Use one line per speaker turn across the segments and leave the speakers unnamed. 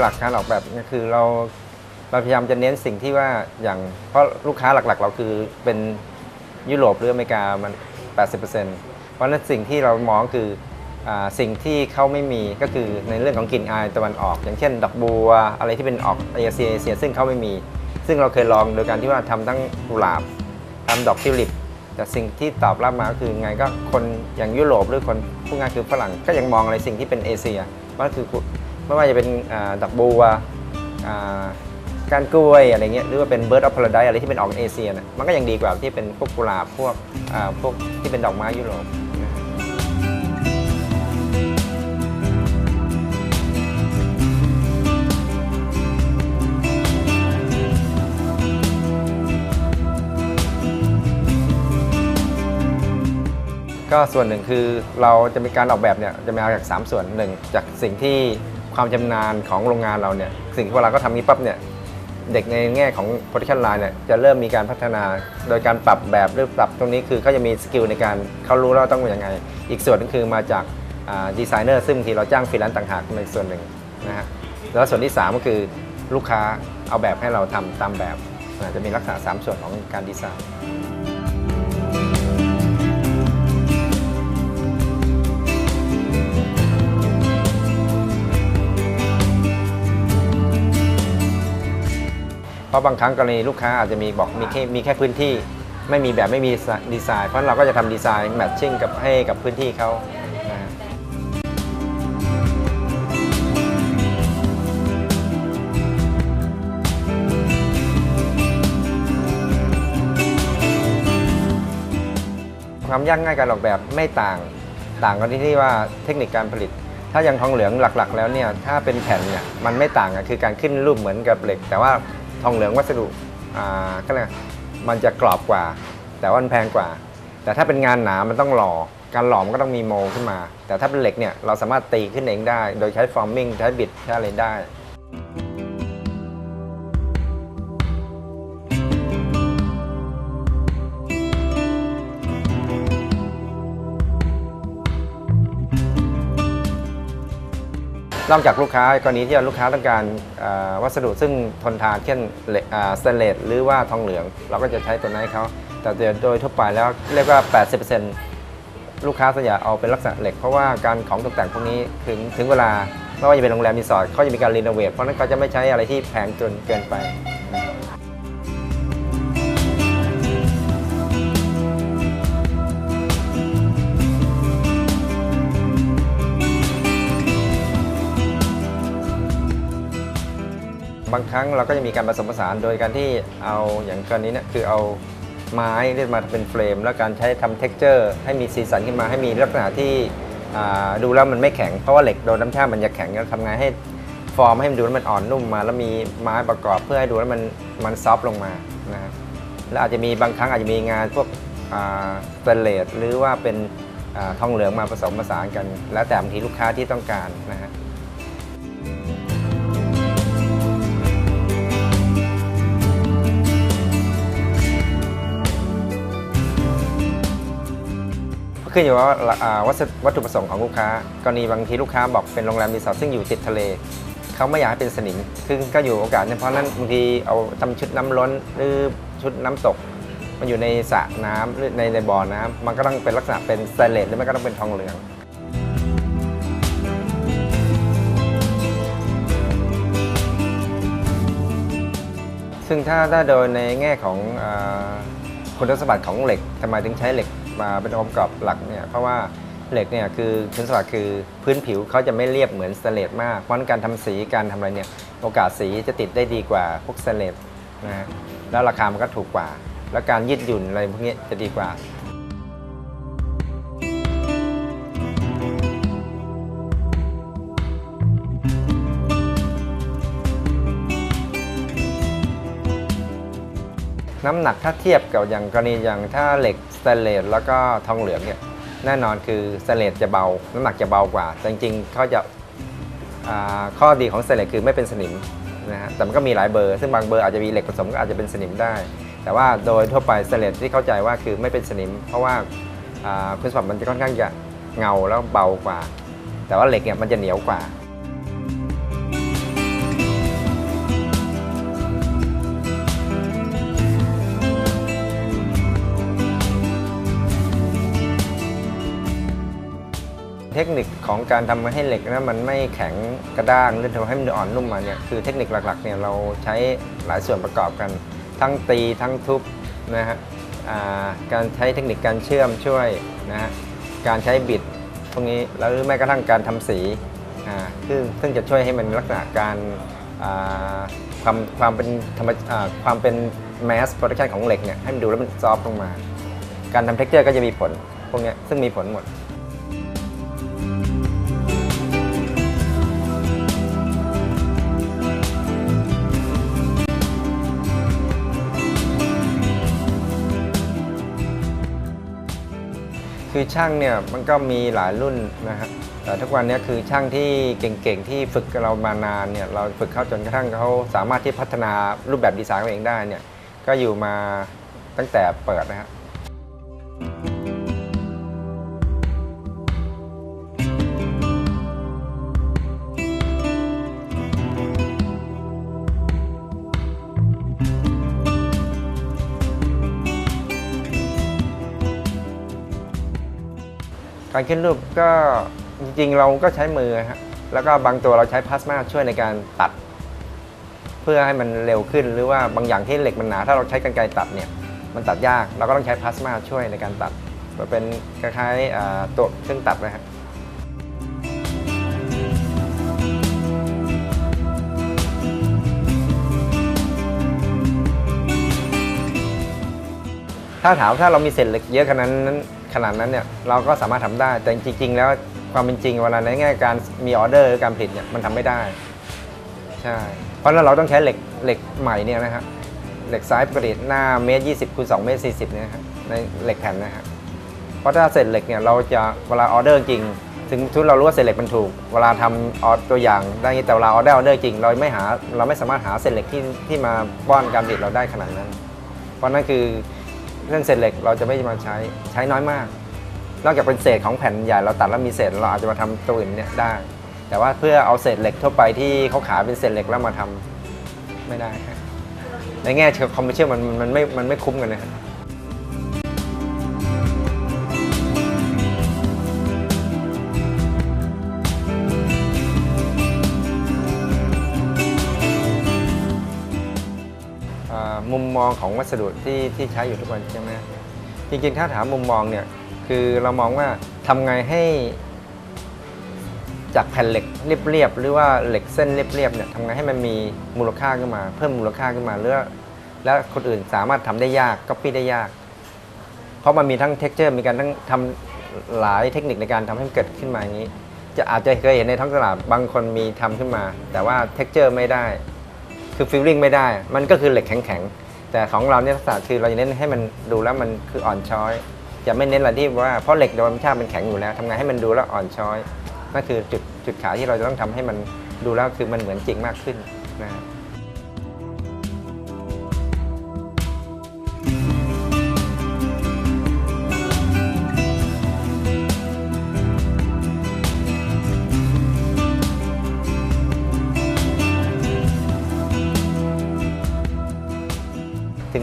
หลักการออกแบบเนี่ยคือเราเราพยายามจะเน้นสิ่งที่ว่าอย่างเพราะลูกค้าหลักๆ เราคือเป็นยุโรปหรืออเมริกามัน 80%เพราะฉะนั้นสิ่งที่เรามองคืออสิ่งที่เขาไม่มีก็คือในเรื่องของกลิ่นอายตะวันออก อย่างเช่นดอกบัวอะไรที่เป็นออกเอเชียเอเชียซึ่งเขาไม่มี ซึ่งเราเคยลองโดยการที่ว่าทำทั้งกุหลาบทำดอกทิวลิปแต่สิ่งที่ตอบรับมาก็คือไงก็คนอย่างยุโรปหรือคนผู้งานคือฝรั่งก็ยังมองอะไรสิ่งที่เป็นเอเชียว่าคือ ไม่ว่าจะเป็นดอกบัวอ่ากานกล้วยอะไรเงี้ยหรือว่าเป็น bird of paradise อะไรที่เป็นออกเอเชียนะมันก็ยังดีกว่าที่เป็นพวกกุหลาบพวกพวกที่เป็นดอกไม้ยุโรปก็ส่วนหนึ่งคือเราจะมีการออกแบบเนี่ยจะมาจาก 3 ส่วนหนึ่งจากสิ่งที่ ความชำนาญของโรงงานเราเนี่ยสิ่งที่เวลาก็ทำนี้ปั๊บเนี่ยเด็กในแง่ของ production line เนี่ยจะเริ่มมีการพัฒนาโดยการปรับแบบหรือปรับตรงนี้คือเขาจะมีสกิลในการเขารู้แล้วว่าต้องเป็นยังไง อีกส่วนนึงคือมาจากดีไซเนอร์ซึ่งบางทีเราจ้างฟรีแลนซ์ต่างหากในส่วนหนึ่งนะฮะแล้วส่วนที่ 3 ก็คือลูกค้าเอาแบบให้เราทำตามแบบจะมีลักษณะ 3 ส่วนของการดีไซน์ เพราะบางครั้งกรณีลูกค้าอาจจะมีบอกมีแค่มีแค่พื้นที่ ไม่มีแบบไม่มีดีไซน์ เพราะเราก็จะทำดีไซน์แมทชิ่งกับให้กับพื้นที่เขาความยากง่ายการออกแบบไม่ต่างต่างกันที่ที่ว่าเทคนิคการผลิต ถ้ายังทองเหลืองหลักๆ แล้วเนี่ยถ้าเป็นแผ่นเนี่ยมันไม่ต่างกันคือการขึ้นรูปเหมือนกับเหล็ก แต่ว่า ทองเหลืองวัสดุอ่าก็เลยกมันจะกรอบกว่า แต่ว่ามันแพงกว่า แต่ถ้าเป็นงานหนา มันต้องหล่อ การหล่อมันก็ต้องมีโมขึ้นมา แต่ถ้าเป็นเหล็กเนี่ยเราสามารถตีขึ้นเองได้ โดยใช้ฟอร์มิ่งใช้บิดใช้อะไรได้ นอกจากลูกค้ากรณีที่ลูกค้าต้องการวัสดุซึ่งทนทานเช่นสเตนเลสหรือว่าทองเหลือง เราก็จะใช้ตัวนั้นให้เขาแต่โดยทั่วไปแล้วเรียกว่า 80%ลูกค้าส่วนใหญ่เอาเป็นลักษณะเหล็ก เพราะว่าการของตกแต่งพวกนี้ถึงถึงเวลาไม่ว่าจะเป็นโรงแรมรีสอร์ทเขาจะมีการรีโนเวทเพราะฉะนั้นเขาจะไม่ใช้อะไรที่แพงจนเกินไป บางครั้งเราก็จะมีการผสมผสานโดยการที่เอาอย่างกรณีเนี้คือเอาไม้เรียกมาเป็นเฟรม แล้วการใช้ทำเท็กเจอร์ให้มีสีสันขึ้นมาให้มีลักษณะที่ดูแล้วมันไม่แข็งเพราะว่าเหล็กโดนน้ำชามันจะแข็งแล้วทำไงให้ฟอร์มให้มันดูแล้วมันอ่อนนุ่มมา แล้วมีไม้ประกอบเพื่อให้ดูแล้วมันมันซอฟต์ลงมานะแล้วอาจจะมีบางครั้งอาจจะมีงานพวกสเตนเลสหรือว่าเป็นอทองเหลืองมาผสมผสานกัน แล้วแต่บางทีลูกค้าที่ต้องการนะฮะ ขึ้นอยู่ว่าวัสดุวัตถุประสงค์ของลูกค้ากรณีบางทีลูกค้าบอกเป็นโรงแรมรีสอร์ทซึ่งอยู่ติดทะเลเขาไม่อยากให้เป็นสนิมคือก็อยู่โอกาสเนี่ยเพราะนั้นบางทีเอาทำชุดน้ำล้นหรือชุดน้ำตก มันอยู่ในสระน้ำหรือในในบ่อน้ำมันก็ต้องเป็นลักษณะเป็นสเตเลสหรือไม่ก็ต้องเป็นทองเหลืองซึ่งถ้าถ้าโดยในแง่ของอคุณสมบัติของเหล็กทำไมถึงใช้เหล็ก มาเป็นองค์ประกอบหลักเนี่ยเพราะว่าเหล็กเนี่ยคือคุณสมบัติคือพื้นผิวเขาจะไม่เรียบเหมือนสเตนเลสมากเพราะงั้นการทำสีการทำอะไรเนี่ยโอกาสสีจะติดได้ดีกว่าพวกสเตนเลสนะฮะแล้วราคามันก็ถูกกว่า แล้วการยืดหยุ่นอะไรพวกนี้จะดีกว่าน้ำหนักถ้าเทียบกับอย่างกรณีอย่างถ้าเหล็ก สเตนเลสแล้วก็ทองเหลืองเนี่ยแน่นอนคือสเตนเลสจะเบา น้ำหนักจะเบากว่า แต่จริงๆเขาจะาข้อดีของสเตนเลสคือไม่เป็นสนิมนะฮะแต่มันก็มีหลายเบอร์ ซึ่งบางเบอร์อาจจะมีเหล็กผสมก็อาจจะเป็นสนิมได้ แต่ว่าโดยทั่วไปสเตนเลสที่เข้าใจว่าคือไม่เป็นสนิม เพราะว่าคุณสมบัติมันจะค่อนข้างจะเงาแล้วเบากว่า แต่ว่าเหล็กเนี่ยมันจะเหนียวกว่า เทคนิคของการทำให้เหล็กนะมันไม่แข็งกระด้างหรือทำให้มันอ่อนนุ่มมาเนี่ยคือเทคนิคหลักๆเนี่ยเราใช้หลายส่วนประกอบกัน ทั้งตีทั้งทุบนะฮะการใช้เทคนิคการเชื่อมช่วยนะฮะการใช้บิดพวกนี้แล้วแม้กระทั่งการทำสีอ่าซึ่งซึ่งจะช่วยให้มันลักษณะการอ่าความความเป็นธรรมความเป็นแมสโปรดักชันของเหล็กเนี่ยให้มันดูแล้วมันซอฟต์ลงมา การทำเท็กเจอร์ก็จะมีผลพวกนี้ซึ่งมีผลหมด คือช่างเนี่ยมันก็มีหลายรุ่นนะฮะแต่ทุกวันนี้คือช่างที่เก่งๆที่ฝึกเรามานานเนี่ยเราฝึกเขาจนกระทั่งเขาสามารถที่พัฒนารูปแบบดีไซน์ของเองได้เนี่ยก็อยู่มาตั้งแต่เปิดนะครับ การขึ้นรูปก็จริงๆ เราก็ใช้มือฮะแล้วก็บางตัวเราใช้พลาสมาช่วยในการตัด เพื่อให้มันเร็วขึ้นหรือว่าบางอย่างที่เหล็กมันหนา ถ้าเราใช้กรรไกรตัดเนี่ยมันตัดยากเราก็ต้องใช้พลาสมาช่วยในการตัดมันเป็นคล้ายๆตัวเครื่องตัดนะฮะถ้าถามถ้าเรามีเศษเหล็กเยอะขนาดนั้น นาดนั้นเนี่ยเราก็สามารถทำได้ แต่จริง ๆ แล้วความเป็นจริงเวลาในแง่การมีออเดอร์การผลิตเนี่ยมันทำไม่ได้ ใช่ เพราะนั้นเราต้องใช้เหล็กเหล็กใหม่เนี่ยนะฮะเหล็กไซส์ปกติหน้าเมตรยี่สิบคูณสองเมตรสี่สิบเนี่ยนะฮะในเหล็กแผ่นนะฮะเพราะถ้าเศษเหล็กเนี่ยเราจะเวลาออเดอร์จริง ถึงทุกเรารู้ว่าเศษเหล็กมันถูก เวลาทำออตัวอย่างได้แต่เวลาออเดอร์ออเดอร์จริง เราไม่หาเราไม่สามารถหาเศษเหล็กที่ที่มาป้อนการผลิตเราได้ขนาดนั้น เพราะนั่นคือ เรื่องเศษเหล็กเราจะไม่มาใช้ใช้น้อยมาก นอกจากเป็นเศษของแผ่นใหญ่เราตัดแล้วมีเศษเราอาจจะมาทำตัวอื่นเนี่ยได้ แต่ว่าเพื่อเอาเศษเหล็กทั่วไปที่เขาขายเป็นเศษเหล็กแล้วมาทำไม่ได้ในแง่เชิงคอมเมอร์เชียลมันมันไม่มันไม่คุ้มกันนะค มุมมองของวัสดุที่ที่ใช้อยู่ทุกวันใช่ไหมจริงๆ ถ้าถามมุมมองเนี่ยคือเรามองว่าทำไงให้จากแผ่นเหล็กเรียบๆหรือว่าเหล็กเส้นเรียบๆเนี่ยทำไงให้มันมีมูลค่าขึ้นมา เพิ่มมูลค่าขึ้นมาหรือว่าแล้วคนอื่นสามารถทำได้ยากก็ปี้ได้ยาก เพราะมันมีทั้งเท็กเจอร์มีการทั้งทำหลายเทคนิคในการทำให้มันเกิดขึ้นมาอย่างนี้ จะอาจจะเคยเห็นในท้องตลาดบางคนมีทำขึ้นมา แต่ว่าเท็กเจอร์ไม่ได้ คือฟิลลิ่งไม่ได้ มันก็คือเหล็กแข็งๆ แต่ของเราเนี่ยลักษณะคือเราจะเน้นให้มันดูแล้วมันคืออ่อนช้อยจะไม่เน้นอะไรที่ว่าเพราะเหล็กโดยธรรมชาติมันแข็งอยู่แล้วทำไงให้มันดูแล้วอ่อนช้อยนั่นคือจุดจุดขายที่เราจะต้องทำให้มันดูแล้วคือมันเหมือนจริงมากขึ้นนะครับ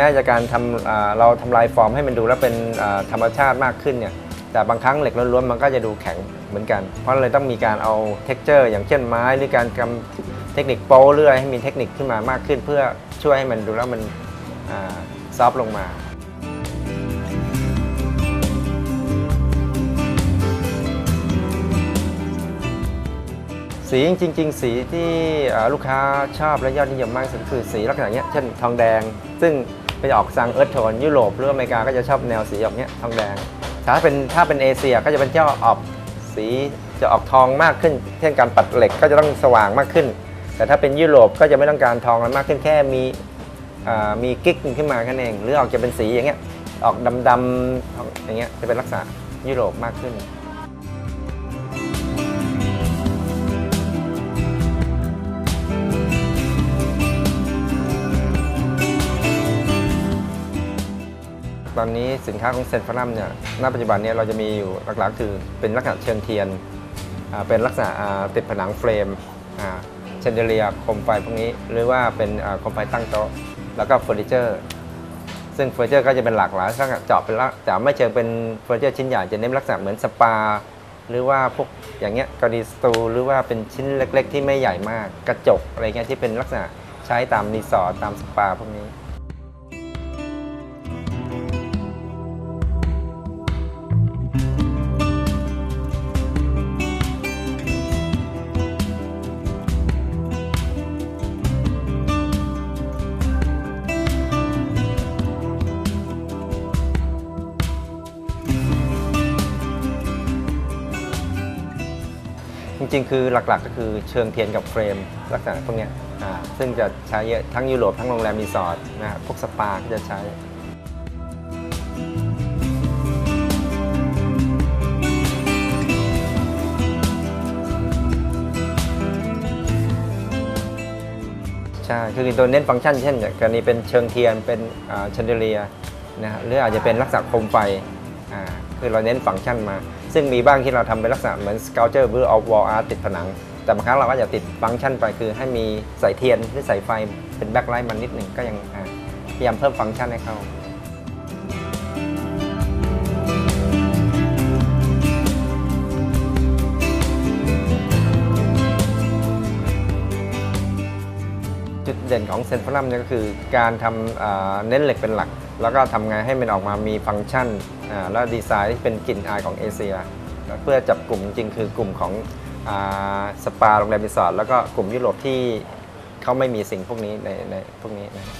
แม้จะการทำเราทำลายฟอร์มให้มันดูแล้วเป็นธรรมชาติมากขึ้นเนี่ยแต่บางครั้งเหล็กล้วนๆมันก็จะดูแข็งเหมือนกัน เพราะเลยต้องมีการเอาเท็กเจอร์ อย่างเช่นไม้หรือการทำเทคนิคโป้เรื่อยให้มีเทคนิคขึ้นมามากขึ้น เพื่อช่วยให้มันดูแล้วมันซอฟลงมาสีจริง ๆ สีที่ลูกค้าชอบและยอดนิยมมากสุดคือสีลักษณะเนี้ยเช่นทองแดง ซึ่ง ไปออกซังเอิร์ธโทนยุโรปหรืออเมริกาก็จะชอบแนวสีแบบเนี้ยทองแดงถ้าเป็นถ้าเป็นเอเชียก็จะเป็นเจ้าออกสีจะออกทองมากขึ้น เช่นการปัดเหล็กก็จะต้องสว่างมากขึ้น แต่ถ้าเป็นยุโรปก็จะไม่ต้องการทองมากขึ้นแค่มีมีกิ๊กขึ้นมาแค่นั้นเอง หรือออกจะเป็นสีอย่างเงี้ยออกดำๆอย่างเงี้ยจะเป็นลักษณะยุโรปมากขึ้น ตอนนี้สินค้าของเซนฟอรัมเนี่ยณปัจจุบันเนี้เราจะมีอยู่หลักๆ คือเป็นลักษณะเชิงเทียนเป็นลักษณะติดผนังเฟรมเชนเดเลียโคมไฟพวกนี้หรือว่าเป็นโคมไฟตั้งโต๊ะแล้วก็เฟอร์นิเจอร์ ซึ่งเฟอร์นิเจอร์ก็จะเป็นหลากหลายลักษณะเจาะเป็นละแต่ไม่เชิงเป็นเฟอร์นิเจอร์ชิ้นใหญ่จะเน้นลักษณะเหมือนสปา หรือว่าพวกอย่างเงี้ยกรณีสตูหรือว่าเป็นชิ้นเล็ก ๆ ที่ไม่ใหญ่มากกระจกอะไรเงี้ยที่เป็นลักษณะใช้ตามรีสอร์ทตามสปาพวกนี้ ริง ๆ คือหลักๆ ก็คือเชิงเทียนกับเฟรมลักษณะพวกเนี้ยอ่าซึ่งจะใช้เยอะทั้งยุโรปทั้งโรงแรมรีสอร์ทนะฮะพวกสปาก็จะใช้ ใช่ คือตัวเน้นฟังก์ชันเช่นอย่างกรณีเป็นเชิงเทียนเป็นเชนเดเลียนะฮะหรืออาจจะเป็นลักษณะโคมไฟอ่าคือเราเน้นฟังก์ชันมา ซึ่งมีบ้างที่เราทำเป็นลักษณะเหมือน sculpture หรือ of wall art ติดผนัง แต่บางครั้งเราก็จะติดฟังก์ชันไปคือให้มีสายเทียนหรือสายไฟเป็นแบ็คไลท์มันนิดหนึ่งก็ยังพยายามเพิ่มฟังก์ชันให้เขา เด่นของเซนฟอรัมเนี่ยก็คือการทำเน้นเหล็กเป็นหลัก แล้วก็ทำไงให้มันออกมามีฟังก์ชันและดีไซน์ที่เป็นกลิ่นอายของเอเชีย เพื่อจับกลุ่มจริงคือกลุ่มของอสปาโรงแรมรีสอร์ทแล้วก็กลุ่มยุโรปที่เขาไม่มีสิ่งพวกนี้ในในพวกนี้นะครับ